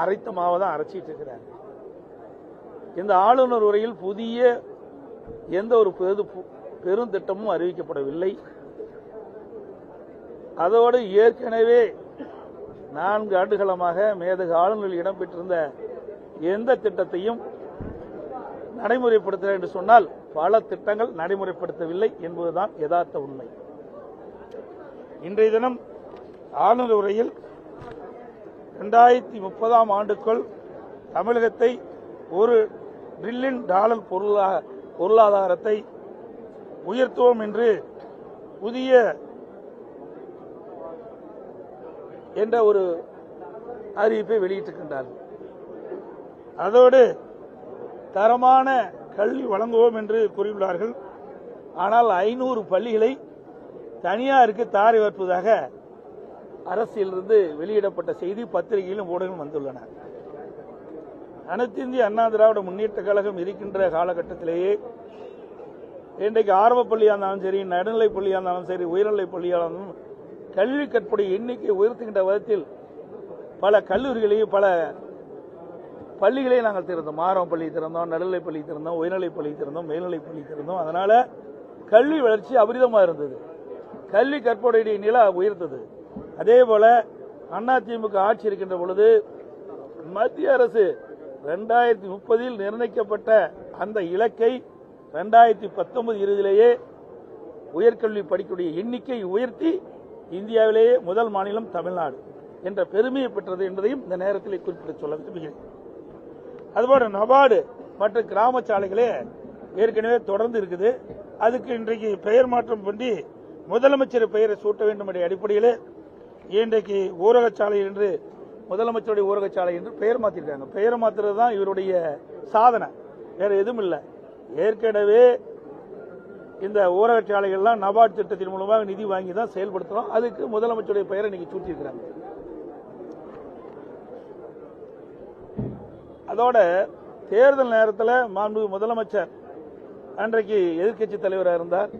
அரைத்த மாவை தான் அரைச்சிட்டு இருக்கிறாங்க. இந்த ஆளுநர் உரையில் புதிய எந்த ஒரு பெரு பெருந்திட்டமும் அறிவிக்கப்படவில்லை. அதோடு ஏற்கனவே நான்கு ஆண்டுகளமாக மேதகு ஆளுநரில் இடம்பெற்றிருந்த எந்த திட்டத்தையும் நடைமுறைப்படுத்த என்று சொன்னால் பல திட்டங்கள் நடைமுறைப்படுத்தவில்லை என்பதுதான் யதார்த்த உண்மை. இன்றைய தினம் ஆளுநர் உரையில் இரண்டாயிரத்தி முப்பதாம் ஆண்டுக்குள் தமிழகத்தை ஒரு ட்ரில்லியன் டாலர் பொருளா பொருளாதாரத்தை உயர்த்துவோம் என்று புதிய என்ற ஒரு அறிவிப்பை வெளியிட்டிருக்கின்றார்கள் அதோடு தரமான கல்வி வழங்குவோம் என்று கூறியுள்ளார்கள். ஆனால் ஐநூறு பள்ளிகளை தனியாருக்கு தாரை வைப்பதாக அரசியலிருந்து வெளியிடப்பட்ட செய்தி பத்திரிகையிலும் ஊடகம் வந்துள்ளன. அனைத்து இந்திய அண்ணா திராவிட முன்னேற்ற கழகம் இருக்கின்ற காலகட்டத்திலேயே இன்றைக்கு ஆரம்ப பள்ளியாக இருந்தாலும் சரி நடுநிலை பள்ளியாக இருந்தாலும் சரி உயர்நிலை பள்ளியாக இருந்தாலும் கல்வி கற்புடைய எண்ணிக்கை உயர்த்துகின்ற விதத்தில் பல கல்லூரிகளையும் பல பள்ளிகளை நாங்கள் திறந்தோம். ஆரம்ப பள்ளி திறந்தோம் நடுநிலை பள்ளி திறந்தோம் உயர்நிலை பள்ளி திறந்தோம் மேல்நிலை பள்ளி திறந்தோம். அதனால கல்வி வளர்ச்சி அபரிதமாக இருந்தது. கல்வி கற்போடைய நிலை உயர்த்தது அதே போல அதிமுக ஆட்சி இருக்கின்ற பொழுது மத்திய அரசு ரெண்டாயிரத்தி முப்பதில் நிர்ணயிக்கப்பட்ட அந்த இலக்கை ரெண்டாயிரத்தி பத்தொன்பது இறுதியிலேயே உயர்கல்வி படிக்கக்கூடிய எண்ணிக்கை உயர்த்தி இந்தியாவிலேயே முதல் மாநிலம் தமிழ்நாடு என்ற பெருமையை பெற்றது என்பதையும் இந்த நேரத்தில் குறிப்பிட்டு சொல்ல விரும்புகிறேன். அதுபோல நபார்டு மற்றும் கிராம சாலைகளே ஏற்கனவே தொடர்ந்து இருக்குது. அதுக்கு இன்றைக்கு பெயர் மாற்றம் பண்ணி முதலமைச்சர் பெயரை சூட்ட வேண்டும் என்ற அடிப்படையில் இன்றைக்கு ஊரகச்சாலை என்று முதலமைச்சருடைய ஊரகச்சாலை என்று பெயர் மாற்றிருக்காங்க பெயர் மாத்துறது தான் இவருடைய சாதனை. வேற எதுவும் இல்லை. ஏற்கனவே இந்த ஊரகச்சாலைகள்லாம் நபார்டு திட்டத்தின் மூலமாக நிதி வாங்கி தான் செயல்படுத்துறோம். அதுக்கு முதலமைச்சருடைய பெயரை இன்னைக்கு சூட்டியிருக்கிறாங்க. அதோட தேர்தல் நேரத்தில் மாண்பு முதலமைச்சர் அன்றைக்கு எதிர்க்கட்சி தலைவராக இருந்தார்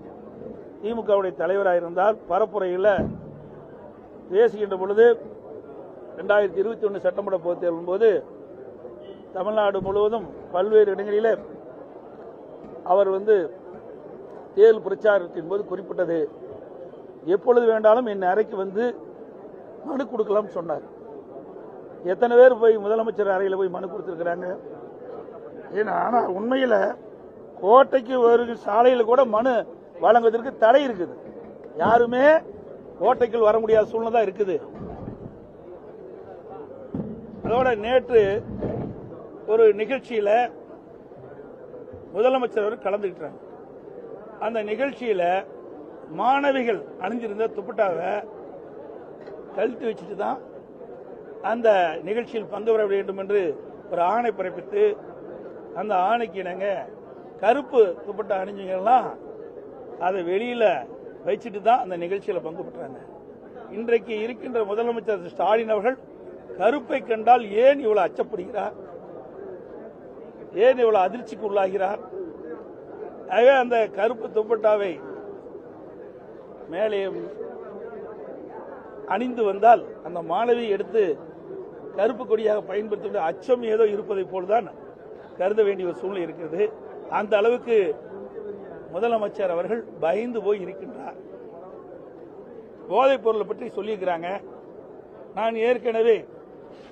திமுகவுடைய தலைவராக இருந்தார் பரப்புரையில் பேசுகின்ற பொழுது ரெண்டாயிரத்தி இருபத்தி ஒன்று சட்டமன்ற பொதுத் தேர்தலின் போது தமிழ்நாடு முழுவதும் பல்வேறு இடங்களிலே அவர் வந்து தேர்தல் பிரச்சாரத்தின் போது குறிப்பிட்டது. எப்பொழுது வேண்டாலும் என் அறைக்கு வந்து மனு கொடுக்கலாம் சொன்னார். எத்தனை பேர் போய் முதலமைச்சர் அறையில் போய் மனு கொடுத்துருக்கிறாங்க? ஏன்னா ஆனால் உண்மையில் கோட்டைக்கு வருகிற சாலையில் கூட மனு வழங்குவதற்கு தடை இருக்குது. யாருமே கோட்டைக்குள் வர முடியாத சூழ்நிலை தான் இருக்குது. அதோட நேற்று ஒரு நிகழ்ச்சியில முதலமைச்சர் அவர் கலந்துக்கிட்டாங்க. அந்த நிகழ்ச்சியில மாணவிகள் அணிஞ்சிருந்த துப்பட்டாவை கழுத்து வச்சுட்டு தான் அந்த நிகழ்ச்சியில் பங்கு பெற வேண்டும் என்று ஒரு ஆணை பிறப்பித்து அந்த ஆணைக்கு இணங்க கருப்பு துப்பட்டா அணிஞ்சவங்கெல்லாம் அதை வெளியில வச்சுட்டு தான் அந்த நிகழ்ச்சியில் பங்கு பெற்றாங்க. இன்றைக்கு இருக்கின்ற முதலமைச்சர் ஸ்டாலின் அவர்கள் கருப்பை கண்டால் ஏன் இவ்வளவு அச்சப்படுகிறார்? ஏன் இவ்வளவு அதிர்ச்சிக்கு உள்ளாகிறார்? ஆகவே அந்த கருப்பு துப்பட்டாவை மேலே அணிந்து வந்தால் அந்த மாணவி எடுத்து கருப்பு கொடியாக பயன்படுத்த அச்சம் ஏதோ இருப்பதை போல்தான் கருத வேண்டிய ஒரு சூழ்நிலை இருக்கிறது. அந்த அளவுக்கு முதலமைச்சர் அவர்கள் பயந்து போய் இருக்கின்றார். போதைப் பொருளை பற்றி சொல்லியிருக்கிறாங்க. நான் ஏற்கனவே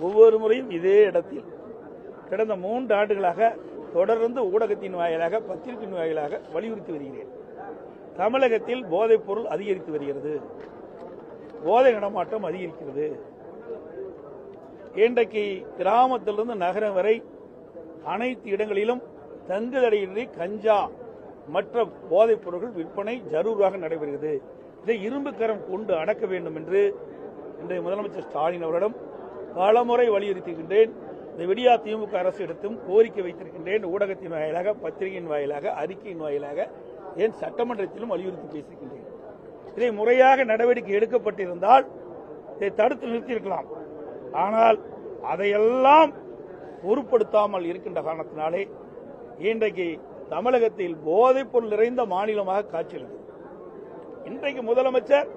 ஒவ்வொரு முறையும் இதே இடத்தில் கடந்த மூன்று ஆண்டுகளாக தொடர்ந்து ஊடகத்தின் வாயிலாக பத்திரிகையின் வாயிலாக வலியுறுத்தி வருகிறேன். தமிழகத்தில் போதைப் பொருள் அதிகரித்து வருகிறது. போதை நடமாட்டம் அதிகரிக்கிறது. இன்றைக்கு கிராமத்திலிருந்து நகரம் வரை அனைத்து இடங்களிலும் தங்குதடையின்றி கஞ்சா மற்ற போதைப் பொருட்கள் விற்பனை ஜரூராக நடைபெறுகிறது. இதை இரும்பு கரம் கொண்டு அடக்க வேண்டும் என்று இன்றைய முதலமைச்சர் ஸ்டாலின் அவரிடம் பலமுறை வலியுறுத்துகின்றேன் இந்த விடியா திமுக அரசு இடத்தும் கோரிக்கை வைத்திருக்கின்றேன். ஊடகத்தின் வாயிலாக பத்திரிகையின் வாயிலாக அறிக்கையின் வாயிலாக ஏன் சட்டமன்றத்திலும் வலியுறுத்தி பேசியிருக்கின்றேன். இதை முறையாக நடவடிக்கை எடுக்கப்பட்டிருந்தால் இதை தடுத்து நிறுத்தியிருக்கலாம். ஆனால் அதையெல்லாம் பொருட்படுத்தாமல் இருக்கின்ற காரணத்தினாலே இன்றைக்கு தமிழகத்தில் போதைப்பொருள் நிறைந்த மாநிலமாக காட்சியளிக்கிறது இன்றைக்கு முதலமைச்சர்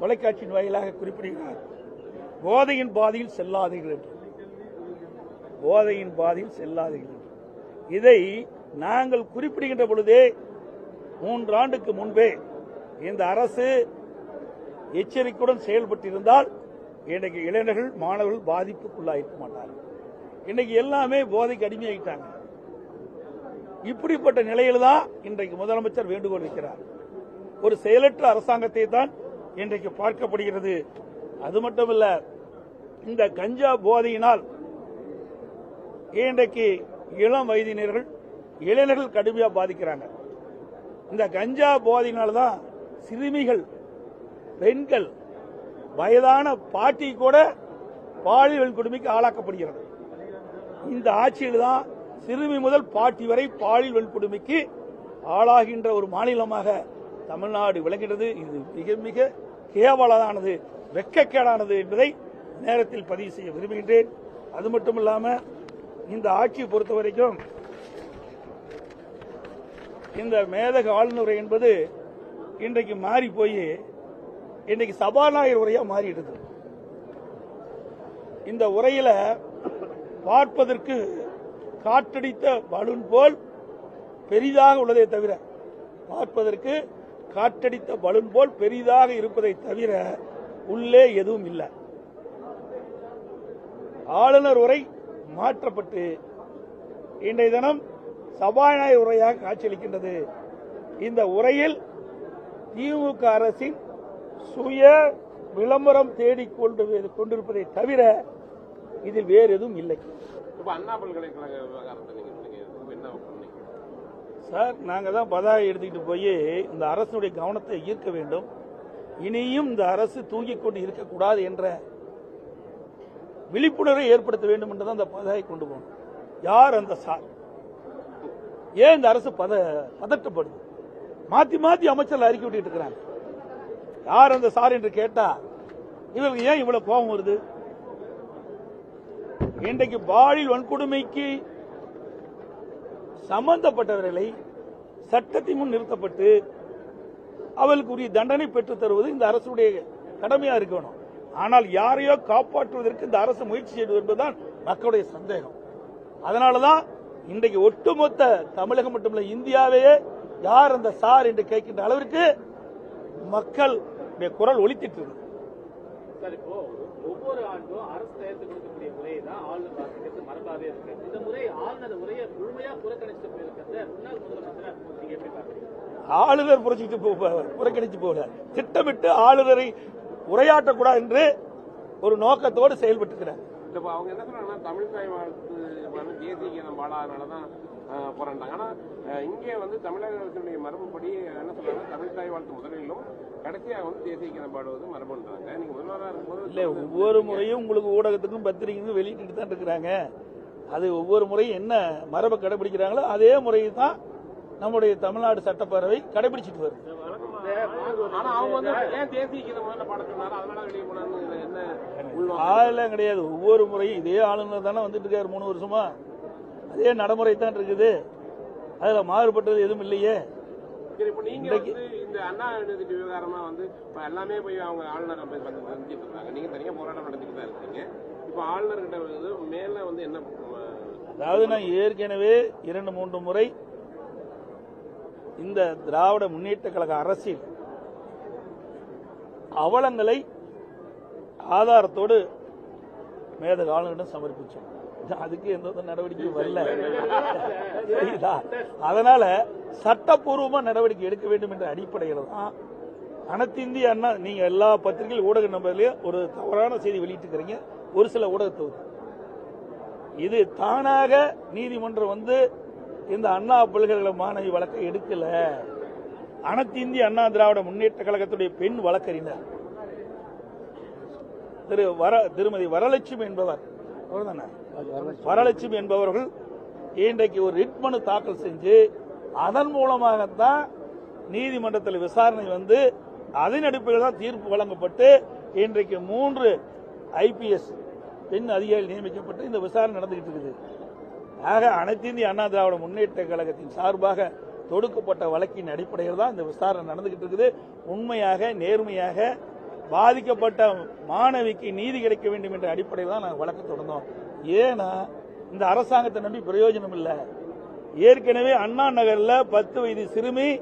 தொலைக்காட்சியின் வாயிலாக குறிப்பிடுகிறார் போதையின் பாதையில் செல்லாதீர்கள் என்று. போதையின் பாதையில் செல்லாதீர்கள் இதை நாங்கள் குறிப்பிடுகின்ற பொழுதே மூன்றாண்டுக்கு முன்பே இந்த அரசு எச்சரிக்கையுடன் செயல்பட்டிருந்தால் இன்றைக்கு இளைஞர்கள் மாணவர்கள் பாதிப்புக்குள்ளாயிருக்க மாட்டார்கள். இன்னைக்கு எல்லாமே போதைக்கு அடிமையாகிட்டாங்க இப்படிப்பட்ட நிலையில் தான் இன்றைக்கு முதலமைச்சர் வேண்டுகோள் வைக்கிறார். ஒரு செயலற்ற அரசாங்கத்தை தான் இன்றைக்கு பார்க்கப்படுகிறது. அது மட்டுமல்ல இந்த கஞ்சா போதையினால் இன்றைக்கு இளம் வயதினர்கள் இளைஞர்கள் கடுமையாக பாதிக்கிறாங்க. இந்த கஞ்சா போதையினால்தான் சிறுமிகள் பெண்கள் வயதான பாட்டி கூட பாலியல் கொடுமைக்கு ஆளாக்கப்படுகிறது. இந்த ஆட்சியில் தான் சிறுமி முதல் பாட்டி வரை பாலியல் வன்கொடுமைக்கு ஆளாகின்ற ஒரு மாநிலமாக தமிழ்நாடு விளங்குகிறது. இது மிக மிக கேவலதானது வெட்கக்கேடானது என்பதை நேரத்தில் பதிவு செய்ய விரும்புகின்றேன். அது மட்டும் இல்லாமல் இந்த ஆட்சியை பொறுத்த வரைக்கும் இந்த மேதக ஆளுநரை என்பது இன்றைக்கு மாறி போய் இன்றைக்கு சபாநாயகர் உரையாக மாறிடுது. இந்த உரையில் பார்ப்பதற்கு காற்றடித்த பலூன் போல் பெரிதாக உள்ளதே தவிர பார்ப்பதற்கு காற்றடித்த பலூன் போல் பெரிதாக இருப்பதை தவிர உள்ளே எதுவும் இல்லை. ஆளுநர் உரை மாற்றப்பட்டு இன்றைய தினம் சபாநாயகர் உரையாக காட்சியளிக்கின்றது. இந்த உரையில் திமுக அரசின் சுய விளம்பரம் தேடிக் கொண்டு கொண்டிருப்பதை தவிர இதில் வேறு எதுவும் இல்லை. இப்ப அண்ணா பல்கலைக்கழக விவகாரத்தை நீங்க சொன்னீங்க என்ன பண்ணீங்க சார் நாங்க தான் பதாகை எடுத்துக்கிட்டு போய் இந்த அரசுடைய கவனத்தை ஈர்க்க வேண்டும். இனியும் இந்த அரசு தூங்கிக் கொண்டு இருக்கக்கூடாது என்ற விழிப்புணர்வை ஏற்படுத்த வேண்டும் என்று தான் அந்த பதாகை கொண்டு போகணும் யார் அந்த சார்? ஏன் இந்த அரசு பத பதட்டப்படுது? மாத்தி மாத்தி அமைச்சர்கள் அறிக்கை விட்டுட்டு இருக்கிறாங்க. யார் அந்த சார் என்று கேட்டால் இவருக்கு ஏன் இவ்வளவு கோபம் வருது? இன்றைக்கு பாலியல் வன்கொடுமைக்கு சம்பந்தப்பட்டவர்களை சட்டத்தின் முன் நிறுத்தப்பட்டு அவர்களுக்கு உரிய தண்டனை பெற்று தருவது இந்த அரசுடைய கடமையா இருக்கணும். ஆனால் யாரையோ காப்பாற்றுவதற்கு இந்த அரசு முயற்சி செய்வது என்பதுதான் மக்களுடைய சந்தேகம். அதனாலதான் இன்றைக்கு ஒட்டுமொத்த தமிழகம் மட்டுமல்ல இந்தியாவையே யார் அந்த சார் என்று கேட்கின்ற அளவிற்கு மக்கள் குரல் ஒழித்திட்டு இருக்கு சார் இப்போ ஒவ்வொரு ஆண்டும் அரசு தயாரித்து கொடுக்கக்கூடிய முறையை தான் ஆளுநர் வாசிக்கிறது மரபாவே இருக்கு. இந்த முறை ஆளுநர் உரையை முழுமையா புறக்கணிச்சு போயிருக்கிறத முன்னாள் முதலமைச்சர் நீங்க எப்படி பாக்குறீங்க ஆளுநர் புரட்சிட்டு போ- போ- புறக்கணிச்சு போகல. திட்டமிட்டு ஆளுநரை உரையாற்றக்கூடாது என்று ஒரு நோக்கத்தோடு செயல்பட்டுக்கிறார் இல்ல இப்ப அவங்க என்ன சொல்றாங்கன்னா தமிழ் தாய் வாழ்த்து வந்து தேசிய கீதம் பாடாதனாலதான் போறாங்க ஆனா இங்கே வந்து தமிழக அரசுடைய மரபுப்படி என்ன சொல்றாங்க? தமிழ் தாய் வாழ்த்து முதலிலும் கடைசியா வந்து தேசிய கீதம் பாடுவது மரபுன்றாங்க. நீங்க முதல்வராக இருக்கும்போது இல்ல ஒவ்வொரு முறையும் உங்களுக்கு ஊடகத்துக்கும் பத்திரிகைக்கும் வெளியிட்டு தான் இருக்கிறாங்க. அது ஒவ்வொரு முறையும் என்ன மரபை கடைபிடிக்கிறாங்களோ அதே முறையை தான் நம்முடைய தமிழ்நாடு சட்டப்பேரவை கடைபிடிச்சிட்டு வருது. அதெல்லாம் கிடையாது. ஒவ்வொரு முறையும் இதே ஆளுநர் தானே வந்துட்டு இருக்காரு மூணு வருஷமா. அதே நடைமுறை தான் இருக்குது. அதுல மாறுபட்டது எதுவும் இல்லையே. இப்ப நீங்க இந்த அண்ணா யூனிவர்சிட்டி விவகாரமா வந்து இப்ப எல்லாமே போய் அவங்க ஆளுநர் போய் வந்து செஞ்சுட்டு இருக்காங்க. நீங்க தனியா போராட்டம் நடத்திட்டு தான் இருக்கீங்க. இப்ப ஆளுநர் கிட்ட வந்து மேல வந்து என்ன அதாவது நான் ஏற்கனவே இரண்டு மூன்று முறை இந்த திராவிட முன்னேற்ற கழக அரசில் அவலங்களை ஆதாரத்தோடு மேதக ஆளுநரிடம் சமர்ப்பிச்சோம். அதுக்கு எந்த நடவடிக்கையும் வரல. சரிங்களா அதனால சட்டப்பூர்வமா நடவடிக்கை எடுக்க வேண்டும் என்ற அடிப்படையில் தான் அனைத்து இந்திய அண்ணா நீங்க எல்லா பத்திரிகை ஊடக நம்பர்லயும் ஒரு தவறான செய்தி வெளியிட்டிருக்கிறீங்க. ஒரு சில ஊடகத்தவர் இது தானாக நீதிமன்றம் வந்து இந்த அண்ணா பல்கலைக்கழக மாணவி வழக்கை எடுக்கல. அனைத்து இந்திய அண்ணா திராவிட முன்னேற்ற கழகத்துடைய பெண் வழக்கறிஞர். திரு வர திருமதி வரலட்சுமி என்பவர். அவர்தானே? வரலட்சுமி என்பவர்கள் இன்றைக்கு ஒரு ரிட் மனு தாக்கல் செஞ்சு அதன் மூலமாகத்தான் நீதிமன்றத்தில் விசாரணை வந்து அதன் அடிப்படையில் தான் தீர்ப்பு வழங்கப்பட்டு இன்றைக்கு மூன்று ஐபிஎஸ் பெண் அதிகாரிகள் நியமிக்கப்பட்டு இந்த விசாரணை நடந்துகிட்டு இருக்குது. ஆக அனைத்து இந்திய அண்ணா திராவிட முன்னேற்ற கழகத்தின் சார்பாக தொடுக்கப்பட்ட வழக்கின் அடிப்படையில் தான் இந்த விசாரணை நடந்துகிட்டு இருக்குது. உண்மையாக நேர்மையாக பாதிக்கப்பட்ட மாணவிக்கு நீதி கிடைக்க வேண்டும் என்ற அடிப்படையில் தான் நாங்கள் வழக்கு தொடர்ந்தோம். ஏன்னா இந்த அரசாங்கத்தை நம்பி பிரயோஜனம் இல்லை. ஏற்கனவே அண்ணா நகர்ல பத்து வயது சிறுமி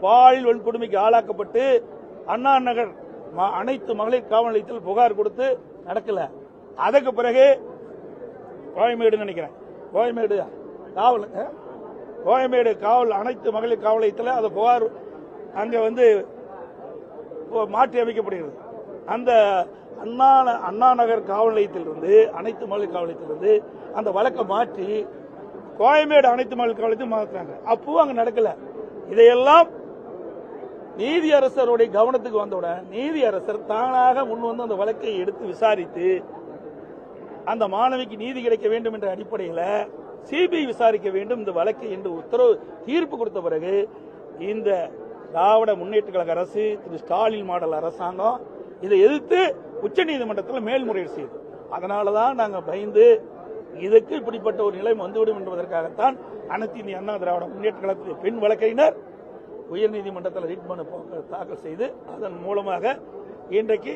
பாலியல் வன்கொடுமைக்கு ஆளாக்கப்பட்டு அண்ணா நகர் ம- அனைத்து மகளிர் காவல் நிலையத்தில் புகார் கொடுத்து நடக்கல. அதுக்கு பிறகு கோயமேடு நினைக்கிறேன். கோயமேடு காவல் அஹ்? கோயமேடு காவல் அனைத்து மகளிர் காவல் நிலையத்தில் அந்த புகார் அங்கே வந்து மாற்றி அமைக்கப்படுகிறது. அந்த அண்ணா அண்ணா நகர் காவல் நிலையத்திலிருந்து அனைத்து மகளிர் காவல் நிலையத்திலிருந்து அந்த வழக்கை மாற்றி கோயம்பேடு அனைத்து மகளிர் காவலத்தையும் நிலையத்தில் மாற்றுறாங்க அப்பவும் அங்க நடக்கல. இதையெல்லாம் நீதியரசருடைய கவனத்துக்கு வந்தவுடன் நீதியரசர் தானாக முன் வந்து அந்த வழக்கை எடுத்து விசாரித்து அந்த மாணவிக்கு நீதி கிடைக்க வேண்டும் என்ற அடிப்படையில் சிபிஐ விசாரிக்க வேண்டும் இந்த வழக்கை என்று உத்தரவு தீர்ப்பு கொடுத்த பிறகு இந்த திராவிட முன்னேற்ற கழக அரசு திரு ஸ்டாலின் மாடல் அரசாங்கம் இதை எதிர்த்து உச்சநீதிமன்றத்தில் மேல்முறையீடு செய்யுது அதனால தான் நாங்கள் பயந்து இதுக்கு இப்படிப்பட்ட ஒரு நிலை வந்துவிடும் என்பதற்காகத்தான் அனைத்து இந்திய அண்ணா திராவிட முன்னேற்ற கழகத்துடைய பெண் வழக்கறிஞர் உயர்நீதிமன்றத்தில் ரிட் மனு தாக்கல் செய்து அதன் மூலமாக இன்றைக்கு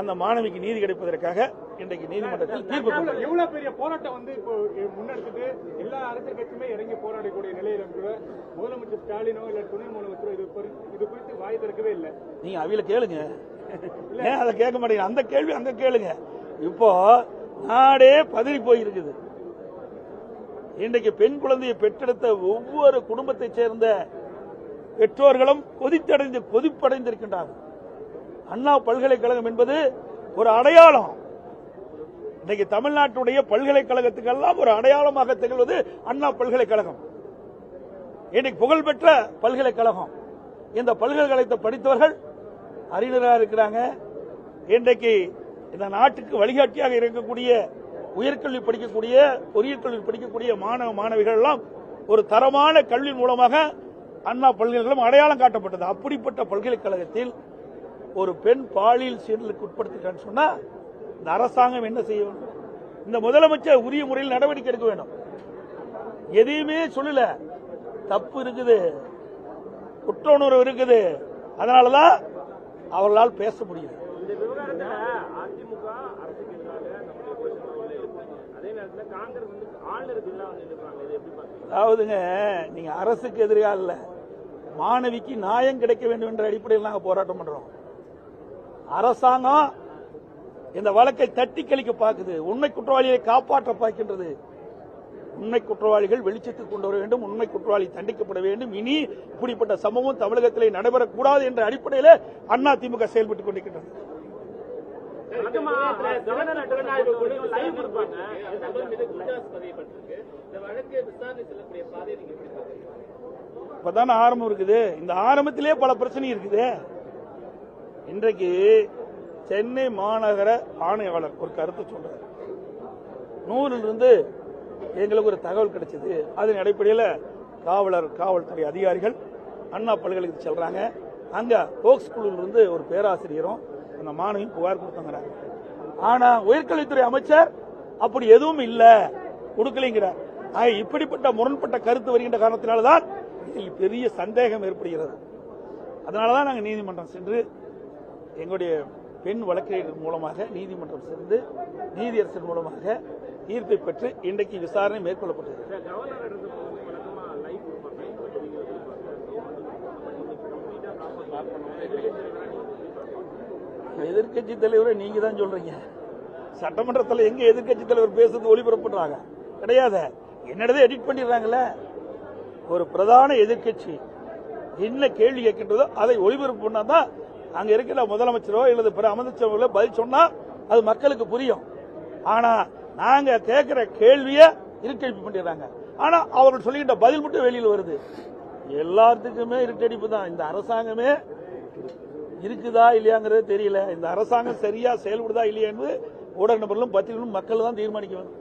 அந்த மாணவிக்கு நீதி கிடைப்பதற்காக இன்றைக்கு நீதிமன்றத்தில் தீர்ப்பு. இவ்வளவு பெரிய போராட்டம் வந்து இப்போ முன்னெடுத்துட்டு எல்லா அரசியல் கட்சியுமே இறங்கி போராடக்கூடிய நிலையில கூட முதலமைச்சர் ஸ்டாலினோ இல்ல துணை முதலமைச்சரோ இது குறி- இது குறித்து வாய் திறக்கவே இல்லை. நீங்க அவில கேளுங்க. ஏன் அதை கேட்க மாட்டேங்க அந்த கேள்வி அங்க கேளுங்க. இப்போ நாடே பதறி போயிருக்குது. இன்றைக்கு பெண் குழந்தையை பெற்றெடுத்த ஒவ்வொரு குடும்பத்தைச் சேர்ந்த பெற்றோர்களும் கொதித்தடைந்து கொதிப்படைந்திருக்கின்றார்கள். அண்ணா பல்கலைக்கழகம் என்பது ஒரு அடையாளம். இன்னைக்கு தமிழ்நாட்டுடைய பல்கலைக்கழகத்துக்கெல்லாம் ஒரு அடையாளமாக திகழ்வது அண்ணா பல்கலைக்கழகம். இன்னைக்கு புகழ்பெற்ற பல்கலைக்கழகம். இந்த பல்கலைக்கழகத்தை படித்தவர்கள் அறிஞராக இருக்கிறாங்க. இன்றைக்கு இந்த நாட்டுக்கு வழிகாட்டியாக இருக்கக்கூடிய உயர்கல்வி படிக்கக்கூடிய பொறியியல் கல்வி படிக்கக்கூடிய மாணவ மாணவிகள் எல்லாம் ஒரு தரமான கல்வி மூலமாக அண்ணா பல்கலைக்கழகம் அடையாளம் காட்டப்பட்டது. அப்படிப்பட்ட பல்கலைக்கழகத்தில் ஒரு பெண் பாலியல் சீரலுக்கு உட்படுத்திட்டான்னு சொன்னா இந்த அரசாங்கம் என்ன செய்ய வேண்டும்? இந்த முதலமைச்சர் உரிய முறையில் நடவடிக்கை எடுக்க வேண்டும். எதையுமே சொல்லல. தப்பு இருக்குது. குற்ற உணர்வு இருக்குது. அதனாலதான் அவர்களால் பேச பாக்குறீங்க அதாவதுங்க நீங்க அரசுக்கு எதிராக இல்ல. மாணவிக்கு நியாயம் கிடைக்க வேண்டும் என்ற அடிப்படையில் நாங்க போராட்டம் பண்றோம். அரசாங்கம் இந்த வழக்கை தட்டி கழிக்க பார்க்குது. உண்மை குற்றவாளியை காப்பாற்ற பார்க்கின்றது. உண்மை குற்றவாளிகள் வெளிச்சத்துக்கு கொண்டு வர வேண்டும் உண்மை குற்றவாளி தண்டிக்கப்பட வேண்டும். இனி இப்படிப்பட்ட சம்பவம் தமிழகத்திலே நடைபெறக்கூடாது என்ற அடிப்படையில் அண்ணா திமுக செயல்பட்டுக் கொண்டிருக்கின்றது. இப்பதான ஆரம்பம் இருக்குது. இந்த ஆரம்பத்திலே பல பிரச்சனை இருக்குது. இன்றைக்கு சென்னை மாநகர ஆணையாளர் ஒரு கருத்து சொல்றாரு. நூறிலிருந்து எங்களுக்கு ஒரு தகவல் கிடைச்சது. அதன் அடிப்படையில் காவலர் காவல்துறை அதிகாரிகள் அண்ணா பல்கலைக்கு செல்றாங்க. அங்க போக்ஸ் குழுவிலிருந்து ஒரு பேராசிரியரும் அந்த மாணவியும் புகார் கொடுத்தங்கிறாங்க. ஆனா உயர்கல்வித்துறை அமைச்சர் அப்படி எதுவும் இல்ல. கொடுக்கலைங்கிறார். இப்படிப்பட்ட முரண்பட்ட கருத்து வருகின்ற காரணத்தினால்தான் இதில் பெரிய சந்தேகம் ஏற்படுகிறது. அதனாலதான் நாங்கள் நீதிமன்றம் சென்று எங்களுடைய பெண் வழக்கறிஞர் மூலமாக நீதிமன்றம் சென்று நீதியரசர் மூலமாக தீர்ப்பை பெற்று இன்றைக்கு விசாரணை மேற்கொள்ளப்பட்டது. எதிர்க்கட்சி தலைவரை நீங்க தான் சொல்றீங்க. சட்டமன்றத்தில் எங்க எதிர்க்கட்சி தலைவர் பேசுறது ஒளிபரப்புறாங்க கிடையாது. என்னடதே எடிட் பண்ணிடுறாங்கல்ல ஒரு பிரதான எதிர்க்கட்சி என்ன கேள்வி கேட்கின்றதோ அதை ஒளிபரப்பு பண்ணாதான் அங்க இருக்கிற முதலமைச்சரோ அல்லது பிற அமைச்சர்களோ பதில் சொன்னா அது மக்களுக்கு புரியும். ஆனா நாங்க கேட்கிற கேள்விய இருட்டடிப்பு பண்ணிடுறாங்க. ஆனா அவர்கள் சொல்லுகின்ற பதில் மட்டும் வெளியில் வருது. எல்லாத்துக்குமே இருட்டடிப்பு தான். இந்த அரசாங்கமே இருக்குதா இல்லையாங்கிறது தெரியல. இந்த அரசாங்கம் சரியா செயல்படுதா இல்லையா என்று ஊடக நபர்களும் பத்திரிகைகளும் மக்கள் தான் தீர்மானிக்க வேண்டும்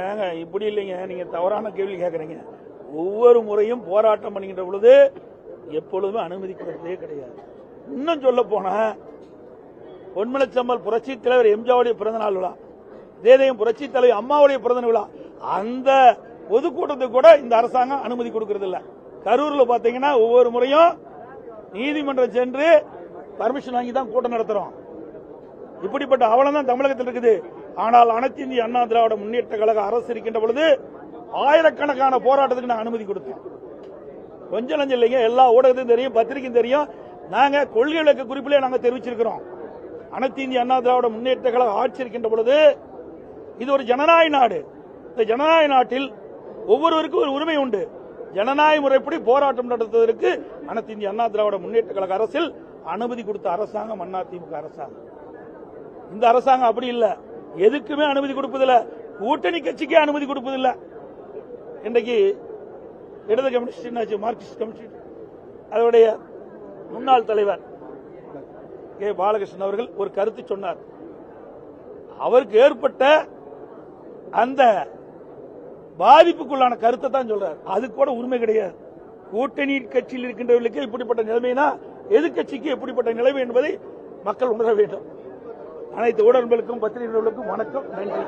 ஏங்க இப்படி இல்லைங்க. நீங்க தவறான கேள்வி கேட்கறீங்க ஒவ்வொரு முறையும் போராட்டம் பண்ணுகின்ற பொழுது எப்பொழுதுமே அனுமதி கிடையாது. இன்னும் சொல்ல போனா பொன்மலச்சம்மல் புரட்சி தலைவர் எம்ஜாவுடைய பிறந்த நாள் விழா தேதையும் புரட்சி தலைவர் அம்மாவுடைய பிறந்த விழா அந்த பொதுக்கூட்டத்துக்கு கூட இந்த அரசாங்கம் அனுமதி கொடுக்கறது இல்ல கரூர்ல பாத்தீங்கன்னா ஒவ்வொரு முறையும் நீதிமன்றம் சென்று பர்மிஷன் வாங்கி தான் கூட்டம் நடத்துறோம். இப்படிப்பட்ட அவலம் தான் தமிழகத்தில் இருக்குது. ஆனால் அனைத்து இந்திய அண்ணா திராவிட முன்னேற்ற கழக அரசு இருக்கின்ற பொழுது ஆயிரக்கணக்கான போராட்டத்துக்கு நான் அனுமதி கொடுத்தோம் கொஞ்சம் லஞ்சம் இல்லைங்க எல்லா ஊடகத்தையும் தெரியும் பத்திரிகையும் தெரியும். நாங்க கொள்கை விளக்க குறிப்பிலே நாங்க தெரிவிச்சிருக்கிறோம். அனைத்து இந்திய அண்ணா திராவிட முன்னேற்ற கழக ஆட்சி இருக்கின்ற பொழுது இது ஒரு ஜனநாயக நாடு. இந்த ஜனநாயக நாட்டில் ஒவ்வொருவருக்கும் ஒரு உரிமை உண்டு. ஜனநாயக முறைப்படி போராட்டம் நடத்துவதற்கு அனைத்து இந்திய அண்ணா திராவிட முன்னேற்ற கழக அரசில் அனுமதி கொடுத்த அரசாங்கம் அண்ணா திமுக அரசாங்கம். இந்த அரசாங்கம் அப்படி இல்லை. எதுக்குமே அனுமதி கொடுப்பதில்லை. கூட்டணி கட்சிக்கே அனுமதி கொடுப்பதில்லை. இன்றைக்கு இடது கம்யூனிஸ்ட் என்னாச்சு? Marxist communist. அதனுடைய முன்னாள் தலைவர் கே. பாலகிருஷ்ணன் அவர்கள் ஒரு கருத்து சொன்னார். அவருக்கு ஏற்பட்ட அந்த பாதிப்புக்குள்ளான கருத்தை தான் சொல்றார். அது கூட உரிமை கிடையாது. கூட்டணி கட்சியில் இருக்கின்றவர்களுக்கு இப்படிப்பட்ட நிலைமைனா எதிர்க்கட்சிக்கு எப்படிப்பட்ட நிலைமை என்பதை மக்கள் உணர வேண்டும். அனைத்து ஊடகங்களுக்கும் பத்திரிகைகளுக்கும் வணக்கம். நன்றி.